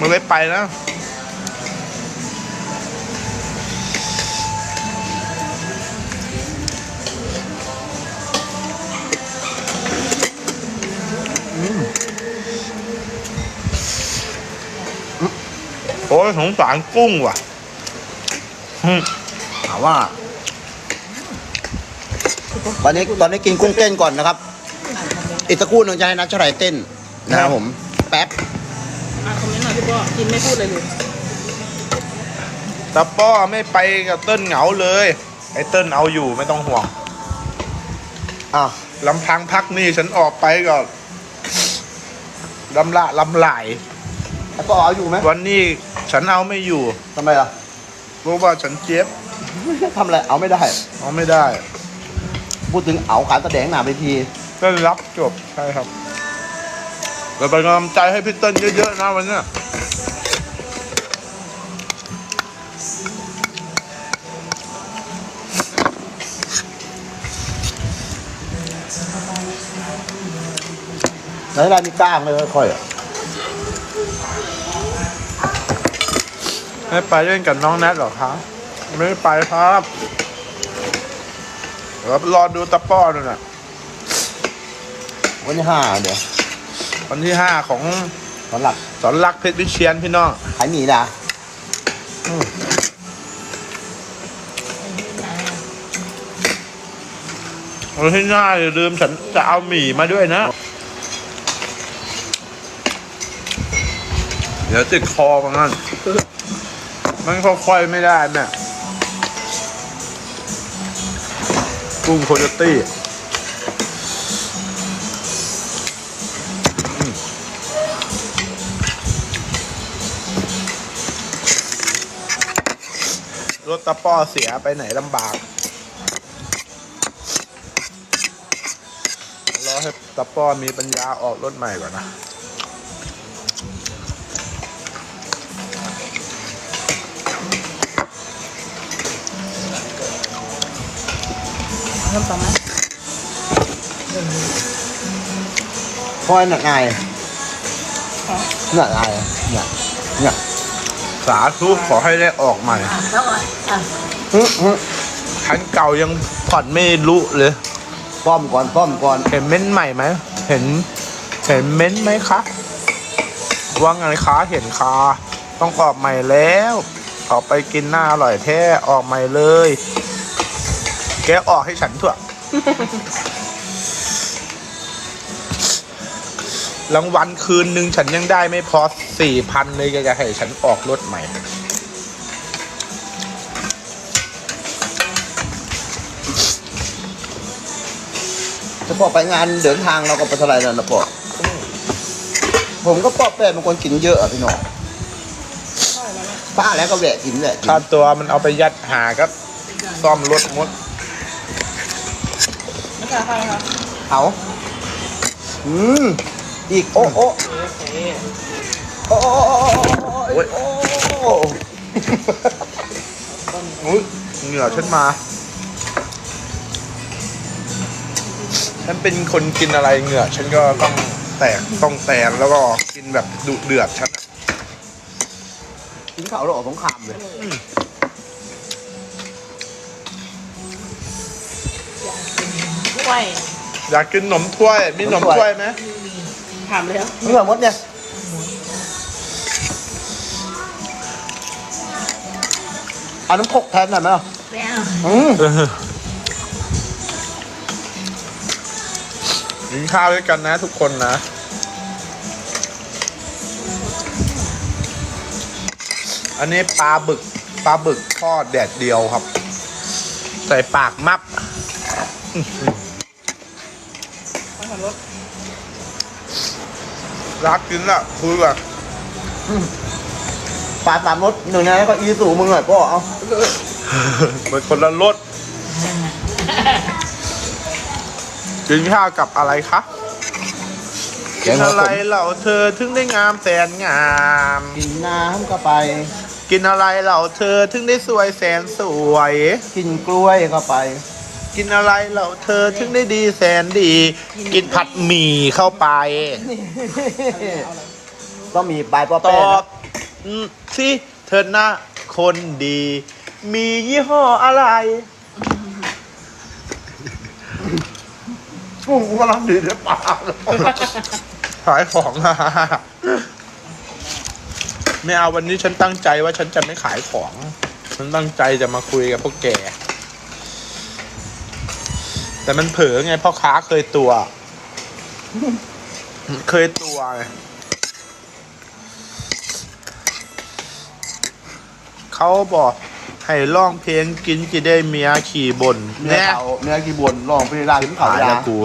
มันเลยไปนะอืมโอ้ยสงสารกุ้งว่ะอืมถามว่า ตอนนี้ตอนนี้กินกุ้งเต้นก่อนนะครับ อีกสักครู่หนึ่งจะให้นักชายเต้นนะครับผม แป๊บ คอมเมนต์หน่อยพี่ป้อกินไม่พูดเลยเลยตาป้อไม่ไปกับเติ้ลเหงาเลย ไอ้เติ้ลเอาอยู่ไม่ต้องห่วงอะลำพังพักนี่ฉันออกไปก็ลำละลำไหลายไอ้ปอเอาอยู่ไหมวันนี้ฉันเอาไม่อยู่ทำไมล่ะ เพราะว่าฉันเจ็บทำอะไรเอาไม่ได้ เอาไม่ได้พูดถึงเอาการแสดงหนาไปทีก็รับจบใช่ครับเราเป็นกำลังใจให้พี่เติ้ลเยอะๆนะวันเนี้ย แล้วได้มีกล้างเลยค่อยๆอะไม่ไปเล่นกับน้องแนทเหรอครับไม่ได้ไปครับเดี๋ยวรอดูตาป้อดูน่ะ วันที่ห้าเดี๋ยววันที่ห้าของตอนหลักสอนรักเพชรวิเชียนพี่น้องขายหมีนะวันที่หน้าอย่าลืมฉันจะเอาหมี่มาด้วยนะ เดี๋ยวติดคอมันงั้นมันค่อยๆไม่ได้แม่กุ้งโคโยตี้รถตะป้อเสียไปไหนลำบาก รอให้ตะป้อมีปัญญาออกรถใหม่ก่อนนะ เริ่มต่อไหมค่อยหนักไงหนักไงเนี่ยเนี่ยสาธุขอให้ได้ออกใหม่อะแล้วก่อนอะฮึฮึคันเก่ายังผ่อนไม่รู้เลยป้อมก่อนป้อมก่อนเห็นเม้นท์ใหม่ไหมเห็น เห็นเม้นท์ไหมคะว่าไงคะเห็นคะต้องออกใหม่แล้วออกไปกินหน้าอร่อยแท้ออกใหม่เลยแกออกให้ฉันเถอะ รางวัลคืนหนึ่งฉันยังได้ไม่พอสี่พันเลยแกจะให้ฉันออกรถใหม่ จะพอไปงานเดินทางเราก็ไปเท่าไหร่นั่นนะปอผมก็ปอแปดเป็นคนกินเยอะอะพี่น้องป้าแล้วก็แวะกินแหละ ค่าตัวมันเอาไปยัดหาก็ซ่อมรถมด ไม่ใช่ค่ะค่ะเอาอืมอีกโอ้โอ้โอเคโอ้โอ้โอ้โอ้โอ้โอ้อุ๊ยเหงื่อฉันมา ฉันเป็นคนกินอะไรเหงื่อ ฉันก็ต้องแตกต้องแตนแล้วก็กินแบบดุเดือดฉันอะกินข้าวเราออกสงครามเลย กล้วย อยากกินขนมถ้วย มีขนมถ้วยไหมถามแล้วเมื่อมดเนี่ยเอาน้ำพกแทนหน่อยไหมอะแม่อืมกินข้าวด้วยกันนะทุกคนนะ อันนี้ปลาบึกปลาบึกทอดแดดเดียวครับ ใส่ปากมับ มาขับรถรักกินละคุยแบบปลาสามรสหนึ่งนะก็อีสูมึงหน่อยพ่อเอาเป็นคนละรสกินข้าวกับอะไรคะกินอะไรเหล่าเธอถึงได้งามแสนงาม กินน้ำก็ไป กินอะไรเหล่าเธอถึงได้สวยแสนสวย กินกล้วยก็ไป กินอะไรเหล่าเธอถึงได้ดีแสนดี กินผัดหมี่เข้าไป ต้องมีปลายป้อตแป้อนะบสิเธอหน้าคนดี มียี่ห้ออะไรกุ้งกูกำลังดีในปากขายของอะไม่เอาวันนี้ฉันตั้งใจว่าฉันจะไม่ขายของ ฉันตั้งใจจะมาคุยกับพวกแก แต่มันเผลอไงพ่อค้าเคยตัว เคยตัวไงเขาบอกให้ร้องเพลงกินจะได้เมียขี่บนเนื้อแน่เขาเนื้อกีบวนลองไปร้านขึ้นเขาขายยาแล้วกู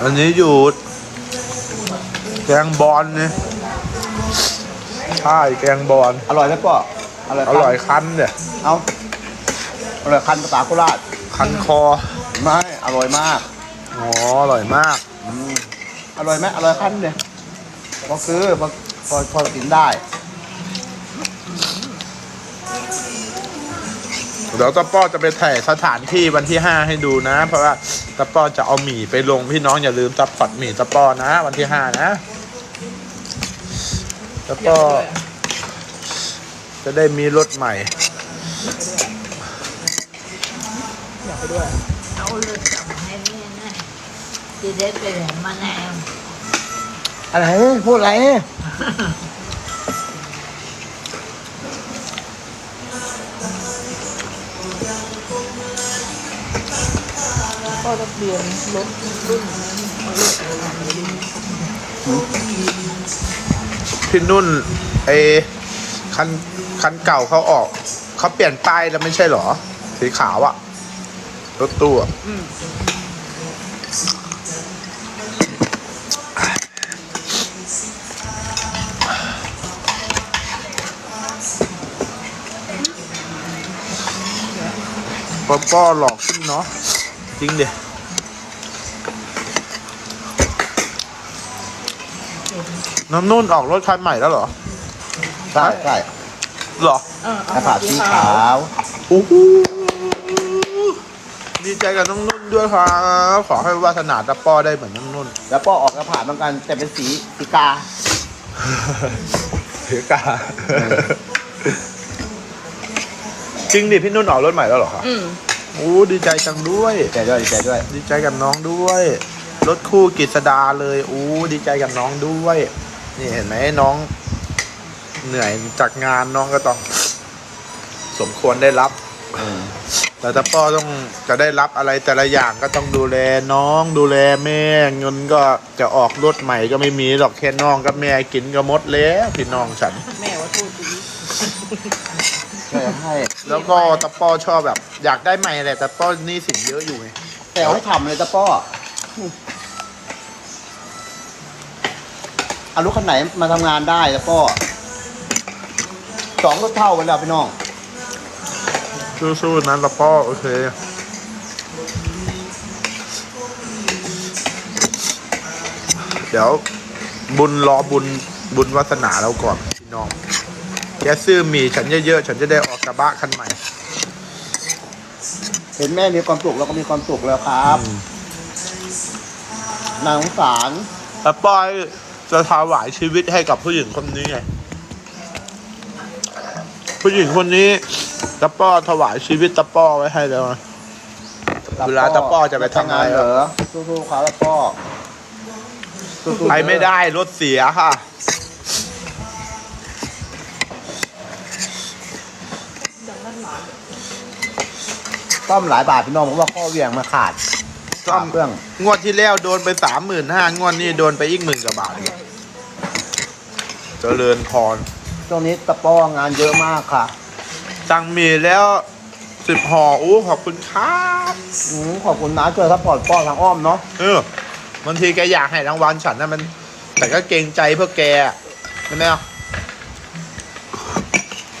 อันนี้อยู่แกงบอลเนี่ย ใช่แกงบอลอร่อยไหมป่ออร่อยอร่อยคันเนี่ยเอาอร่อยคันภาษาโคราชคันคอไม่อร่อยมากอ๋ออร่อยมากอืมอร่อยไหมอร่อยคันเนี่ยพอซื้อพอพอพอกินได้เดี๋ยวตะป้อจะไปถ่ายสถานที่วันที่ห้าให้ดูนะ เพราะว่าตะป้อจะเอาหมี่ไปลงพี่น้องอย่าลืมซัพพอร์ตหมี่ตะป้อนะ วันที่ห้านะ ตะอยาป้วยอะจะได้มีรถใหม่ อยากไปด้วย เอาเลยจับมาให้แม่หนะจะได้ไปไหนมาแนวอะไร พูดอะไร ก็จะเปลี่ยนรถรุ่นนั้นเอารถอะ ไรมาดูพี่นุ่นไอคันคันเก่าเขาออก เขาเปลี่ยนป้ายแล้วไม่ใช่เหรอ สีขาวอะรถตู้อะอืมป้อป้อหลอกขึ้นเนาะจริงเดีย น้ำนุ่นออกรถคันใหม่แล้วเหรอ ใช่ใช่เหรอเออเอากระผัดาดษสีสีขาขาววโอ้โหดีใจกับน้องนุ่นด้วยครับขอให้วาสนาตะป้อได้เหมือนน้องนุ่นแล้วก็ออกกระผาดเหมือนกันแต่เป็นสีสีกาเถือกาจริงดิพี่นุ่นออกรถใหม่แล้วเหรอครับอืมโอ้ดีใจจังด้วย ดีใจด้วยดีใจด้วย ดีใจกับน้องด้วย รถคู่กฤษดาเลยอู้ดีใจกับน้องด้วย นี่เห็นไหมน้องเหนื่อยจากงานน้องก็ต้อง สมควรได้รับแต่ถ้าพ่อต้องจะได้รับอะไรแต่ละอย่างก็ต้องดูแลน้องดูแลแม่เงินก็จะออกรถใหม่ก็ไม่มีหรอกแค่น้องกับแม่กินก็หมดแล้วพี่น้องฉัน แม่ว่าพูดดีช่วยให้แล้วก็ตะป้อชอบแบบ อยากได้ใหม่แหละแต่ป้อหนี่สินเยอะอยู่ไงแต่เอาให้ทำเลยจ้ะป้อ เอารถคันไหนมาทำงานได้จ้ะป้อสองรถเท่ากันแล้วพี่น้อง สู้ๆนั้นตะป้อโอเค เดี๋ยว บุญรอบุญบุญวาสนาเราก่อนพี่น้องแกซื้อหมีฉันเยอะๆ ฉันจะได้ออกกระบะคันใหม่ เห็นแม่มีความสุขเราก็มีความสุขแล้วครับนางสงสารตะป้อย จะถวายชีวิตให้กับผู้หญิงคนนี้ไงผู้หญิงคนนี้ตะป้อถวายชีวิตตะป้อไว้ให้แล้วนะเวลาตะป้อจะไปทำงานเหรอสู้ๆครับตะป้อสู้ๆไปไม่ได้รถเสียค่ะซ่อมหลายบาทพี่น้องเพราะว่าข้อเหวียงมาขาดซ่อมเครื่อง งวดที่แล้วโดนไปสามหมื่นห้างวดนี้โดนไปอีกหมื่นกว่าบาทอีก เจริญพรช่วงนี้ตะป้องานเยอะมากค่ะ สั่งหมีแล้วสิบห่ออู้ขอบคุณครับอืมขอบคุณนะช่วยซัพพอร์ตป้อทางอ้อมเนาะเออบางทีแกอยากให้รางวัลฉันนะมัน แต่ก็เกรงใจเพื่อแกอะใช่ไหมอะ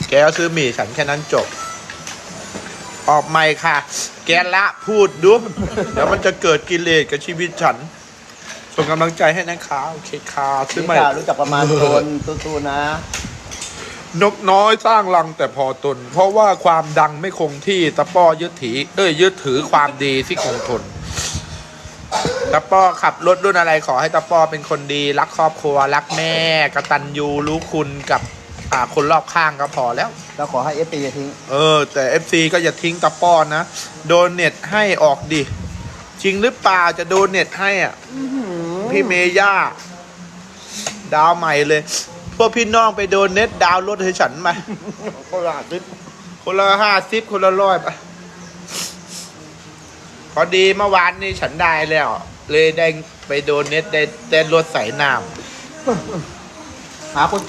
แกก็ซื้อหมี่ฉันแค่นั้นจบ ออกไม่ค่ะ แกละพูดดู เดี๋ยวมันจะเกิดกิเลสกับชีวิตฉัน ส่งกำลังใจให้นะคะโอเคค่ะซื้อใหม่นี่ค่ะรู้จักประมาณตนสู้ๆนะ นกน้อยสร้างรังแต่พอตน เพราะว่าความดังไม่คงที่ตะป้อยึดถือเอ้ยยึดถือความดีที่คงทนตะป้อขับรถรุ่นอะไรขอให้ตะป้อเป็นคนดี รักครอบครัว รักแม่กตัญญูรู้คุณกับอ่าคนรอบข้างก็พอแล้ว เราขอให้เอฟตีทิ้ง เออ แต่ FC ก็อย่าทิ้งตะป้อนะ โดนเน็ตให้ออกดิ จริงหรือเปล่าจะโดนเน็ตให้อะพี่เมย่า ดาวใหม่เลย พวกพี่น้องไปโดนเน็ตดาวน์รถให้ฉันมาก็ลาดลิฟคนละห้าสิบคนละร้อยไปพอดีเมื่อวานนี้ฉันได้แล้ว เลยได้ไปโดนเน็ตได้เต้นรถใส่น้หาคน